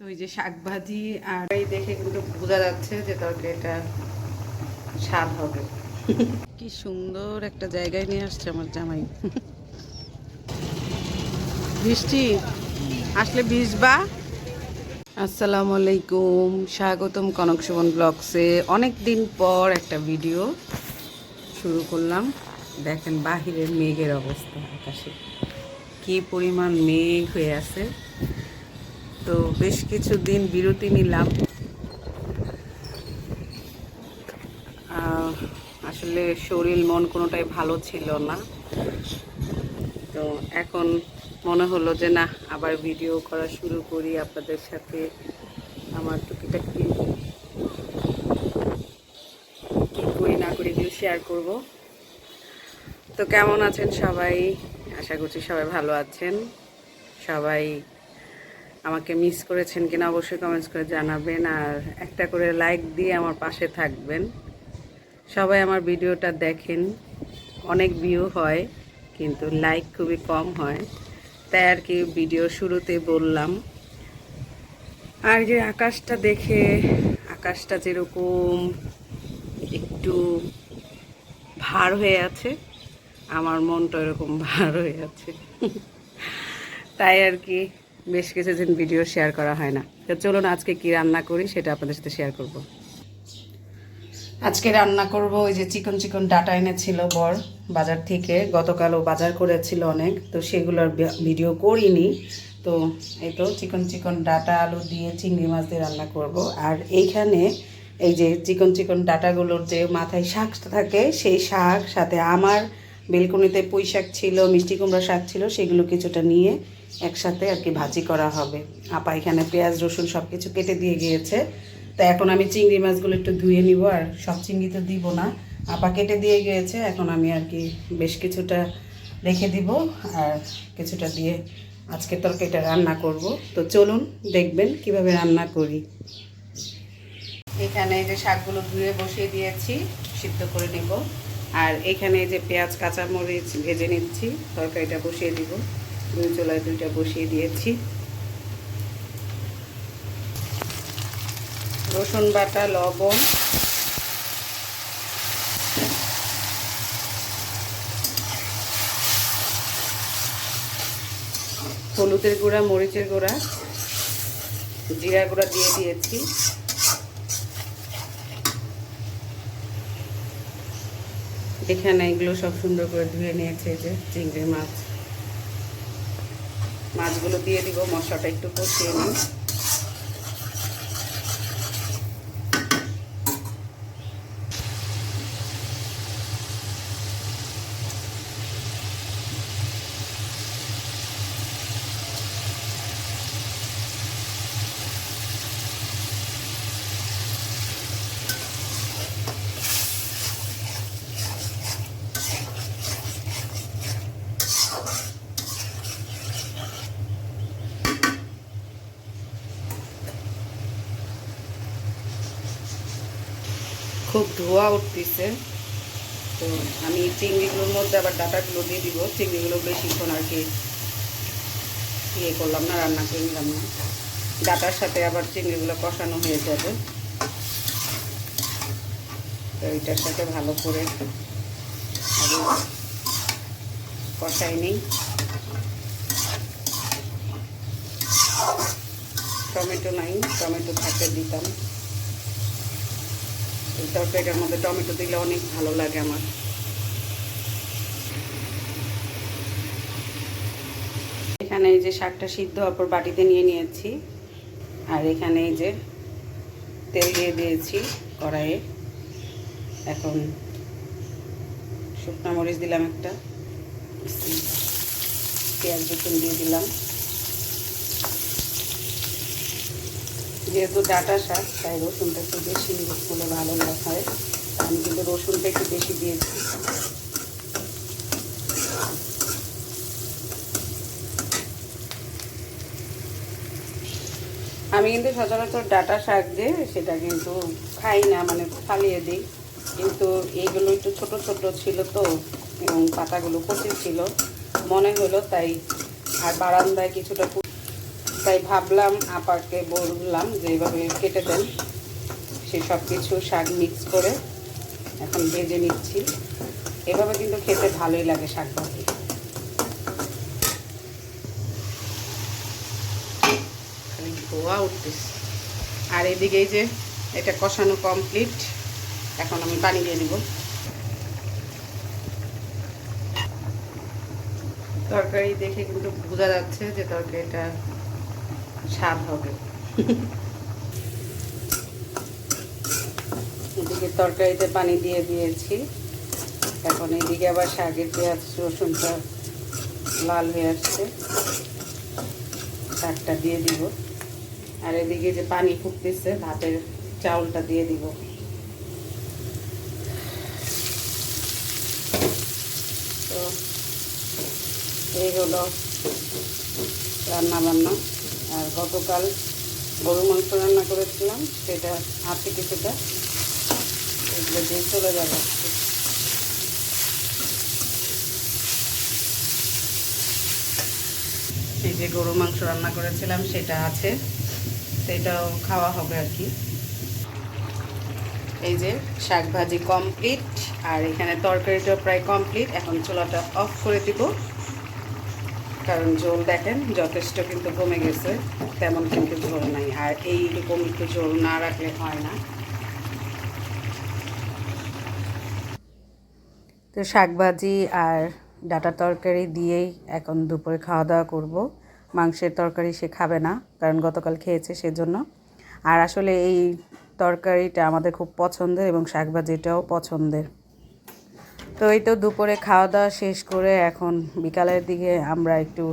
তো ওই যে শাক ভাজি আর এই দেখে কিন্তু বোঝা যাচ্ছে যে তরকারিটা স্বাদ হবে। কি সুন্দর একটা জায়গায় নিয়ে আসছে আমার জামাই। বৃষ্টি? আসলে ভিজবা? আসসালামু আলাইকুম স্বাগতম কনক সুমন ব্লগসে। অনেক দিন পর একটা ভিডিও শুরু করলাম। দেখেন বাহিরের মেঘের অবস্থা আকাশে। কি পরিমাণ মেঘ হয়ে আছে। তো বেশ কিছু দিন বিরতি নিলাম। আসলে শরীর মন কোনোটাই ভালো ছিল না। তো এখন মনে হলো যে না, আবার ভিডিও করা শুরু করি আপনাদের সাথে আমার টুকিটাকি। কি করি না করি এগুলো শেয়ার করব। তো কেমন আছেন সবাই? আশা করছি সবাই ভালো আছেন। সবাই আমাকে মিস করেছেন কিনা অবশ্যই কমেন্টস করে জানাবেন আর একটা করে লাইক দিয়ে আমার পাশে থাকবেন। সবাই আমার ভিডিওটা দেখেন, অনেক ভিউ হয়, কিন্তু লাইক খুবই কম হয়। তাই আর কি ভিডিও শুরুতে বললাম। আর যে আকাশটা দেখে, আকাশটা যেরকম একটু ভার হয়ে আছে, আমার মনটা এরকম ভার হয়ে আছে। তাই আর কি বেশ কিছুদিন ভিডিও শেয়ার করা হয় না। তো চলুন আজকে কি রান্না করি সেটা আপনাদের সাথে শেয়ার করব। আজকে রান্না করব ওই যে চিকন চিকন ডাটা এনেছিল বর বাজার থেকে। গতকালও বাজার করেছিল অনেক, তো সেগুলোর ভিডিও করিনি। তো এই তো চিকন চিকন ডাটা, আলু দিয়ে চিংড়ি মাছ দিয়ে রান্না করব। আর এইখানে এই যে চিকন চিকন ডাটাগুলোর যে মাথায় শাক থাকে, সেই শাক, সাথে আমার বেলকুনিতে পুঁই শাক ছিল, মিষ্টি কুমড়া শাক ছিল, সেগুলো কিছুটা নিয়ে একসাথে আর কি ভাজি করা হবে। আপা এখানে পেঁয়াজ, রসুন সব কিছু কেটে দিয়ে গিয়েছে। তো এখন আমি চিংড়ি মাছগুলো একটু ধুয়ে নিব, আর সব চিংড়ি তো দিব না। আপা কেটে দিয়ে গিয়েছে, এখন আমি আর কি বেশ কিছুটা রেখে দিব, আর কিছুটা দিয়ে আজকে তরকারিটা রান্না করব। তো চলুন দেখবেন কীভাবে রান্না করি। এখানে এই যে শাকগুলো ধুয়ে বসিয়ে দিয়েছি, সিদ্ধ করে নিব। আর এখানে যে পেঁয়াজ, কাঁচামরিচ ভেজে নিচ্ছি, তরকারিটা বসিয়ে দিব। দুই চুলায় দুইটা বসিয়ে দিয়েছি। রসুন বাটা, লবণ। হলুদের গুঁড়া, মরিচের গুঁড়া, জিরা গুঁড়া দিয়ে দিয়েছি। এখানে এগুলো সব সুন্দর করে ধুয়ে নিয়েছে যে চিংড়ি মাছ। মাছগুলো দিয়ে দিব মশলাটা একটু কষিয়ে নিই। খুব ধোয়া উঠতেছে। তো আমি চিংড়িগুলোর মধ্যে আবার ডাটাগুলো দিয়ে দিব। চিংড়িগুলো বেশিক্ষণ আর কি ইয়ে করলাম না, রান্না করে নিলাম না। ডাটার সাথে আবার চিংড়িগুলো কষানো হয়ে যাবে। তো এটার সাথে ভালো করে কষাই নেই। টমেটো নাই, টমেটো থাকতে দিতাম। তরকারিটার মধ্যে টমেটো দিলে অনেক ভালো লাগে আমার। এখানে এই যে শাকটা সিদ্ধ হওয়ার পর বাটিতে নিয়ে নিয়েছি। আর এখানে এই যে তেল দিয়ে দিয়েছি কড়াইয়ে। এখন শুকনো মরিচ দিলাম একটা। পেঁয়াজ রসুন দিয়ে দিলাম। যেহেতু ডাটা শাক, তাই রসুনটা একটু বেশি হলে ভালো হয়। আমি কিন্তু রসুনটা একটু বেশি দিয়েছি। আমি কিন্তু সচরাচর ডাটা শাক যে সেটা কিন্তু খাই না মানে ফালিয়ে দিই। কিন্তু এইগুলো একটু ছোট ছোট ছিল তো, এবং পাতাগুলো কচি ছিল, মনে হলো তাই আর বারান্দায় কিছুটা তাই ভাবলাম, আপাকে বললাম যে এইভাবে কেটে দেন। সে সব কিছু শাক মিক্স করে এখন ভেজে নিচ্ছি। এভাবে কিন্তু খেতে ভালোই লাগে শাক ভাজি ধোয়া উঠতেছে। আর এদিকে যে এটা কষানো কমপ্লিট এখন আমি পানি দিয়ে দিব তরকারি দেখে কিন্তু বোঝা যাচ্ছে যে তরকারিটা স্বাদ হবে। এদিকে তরকারিতে পানি দিয়ে দিয়েছি। এখন এদিকে আবার শাকের পেঁয়াজ, রসুনটা লাল হয়ে আসছে। শাকটা দিয়ে দিব। আর এদিকে যে পানি ফুটতেছে, ভাতের চাউলটা দিয়ে দিব। তো এই হলো রান্না বান্না আর গতকাল গরু মাংস রান্না করেছিলাম, সেটা আছে কিছুটা। এগুলো দিয়ে চলে যাবে এই যে গরু মাংস রান্না করেছিলাম, সেটা আছে। সেটাও খাওয়া হবে আর কি। এই যে শাক ভাজি কমপ্লিট আর এখানে তরকারিটা প্রায় কমপ্লিট এখন চুলাটা অফ করে দিব। কারণ ঝোল দেখেন, যথেষ্ট কিন্তু কমে গেছে, তেমন কিন্তু ঝোল নাই। আর এইরকম একটু ঝোল না রাখলে হয় না। তো শাকভাজি আর ডাটা তরকারি দিয়েই এখন দুপুরে খাওয়া দাওয়া করব। মাংসের তরকারি সে খাবে না, কারণ গতকাল খেয়েছে সেজন্য। আর আসলে এই তরকারিটা আমাদের খুব পছন্দের এবং শাকভাজিটাও পছন্দের। তো এই তো দুপুরে খাওয়া দাওয়া শেষ করে এখন বিকালের দিকে আমরা একটু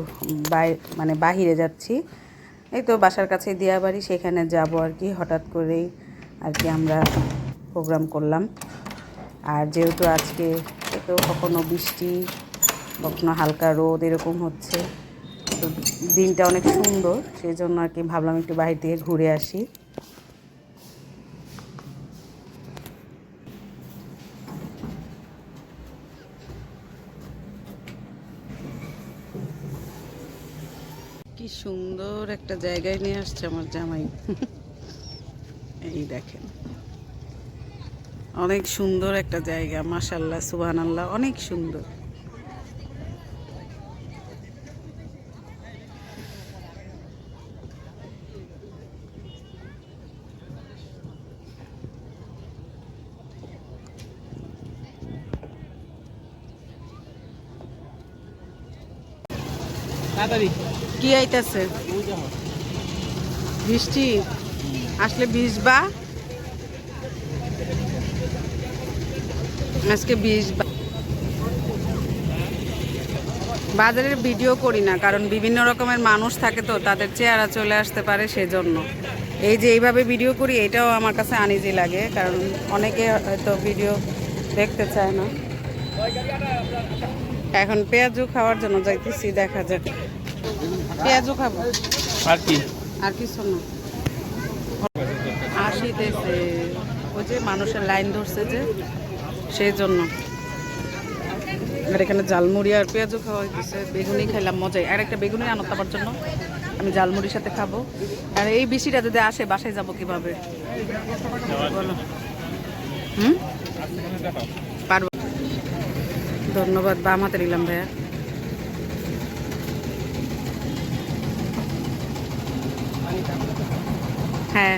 বাই মানে বাহিরে যাচ্ছি। এই তো বাসার কাছে দিয়াবাড়ি, সেখানে যাব আর কি। হঠাৎ করেই আর কি আমরা প্রোগ্রাম করলাম। আর যেহেতু আজকে তো কখনো বৃষ্টি, কখনো হালকা রোদ এরকম হচ্ছে, তো দিনটা অনেক সুন্দর সেই জন্য আর কি ভাবলাম একটু বাহির থেকে ঘুরে আসি কি সুন্দর একটা জায়গায় নিয়ে আসছে আমার জামাই। এই দেখেন। অনেক সুন্দর একটা জায়গা মাশাল্লাহ সুবহান আল্লাহ অনেক সুন্দর। তাড়াতাড়ি। কি আইতাছে? বৃষ্টি? আসলে ভিজবা আজকে ভিজবা বাজারের ভিডিও করি না, কারণ বিভিন্ন রকমের মানুষ থাকে তো, তাদের চেহারা চলে আসতে পারে সেজন্য। এই যে এইভাবে ভিডিও করি, এটাও আমার কাছে আনিজি লাগে, কারণ অনেকে হয়তো ভিডিও দেখতে চায় না। এখন পেঁয়াজু খাওয়ার জন্য যাইতেছি, দেখা যাক। পেঁয়াজু খাব। আর কি? আর কিছু না। আসিতেছে ওই যে মানুষের লাইন ধরছে যে সেই জন্য আর এখানে জালমুড়ি আর পেঁয়াজও খাওয়া হইতেছে। বেগুনি খাইলাম মজাই। আর একটা বেগুনি আনো তার জন্য। আমি জালমুড়ির সাথে খাব। আর এই বেশিটা যদি আসে বাসায় যাব কীভাবে? বলো হুম? পারব। ধন্যবাদ বা আমাতে নিলাম ভাইয়া। হ্যাঁ।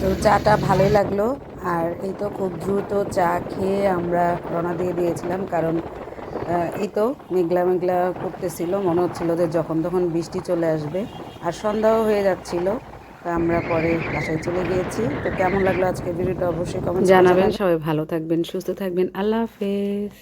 তো চাটা ভালোই লাগল, আর এই তো খুব দ্রুত চা খেয়ে আমরা রওনা দিয়ে দিয়েছিলাম, কারণ এই তো মেঘলা মেঘলা করতেছিল, মনে হচ্ছিল যে যখন তখন বৃষ্টি চলে আসবে, আর সন্ধ্যাও হয়ে যাচ্ছিল। তা আমরা পরে বাসায় চলে গিয়েছি। তো কেমন লাগল আজকে ভিডিওটা অবশ্যই কমেন্ট জানাবেন। সবাই ভালো থাকবেন সুস্থ থাকবেন। আল্লাহ হাফেজ।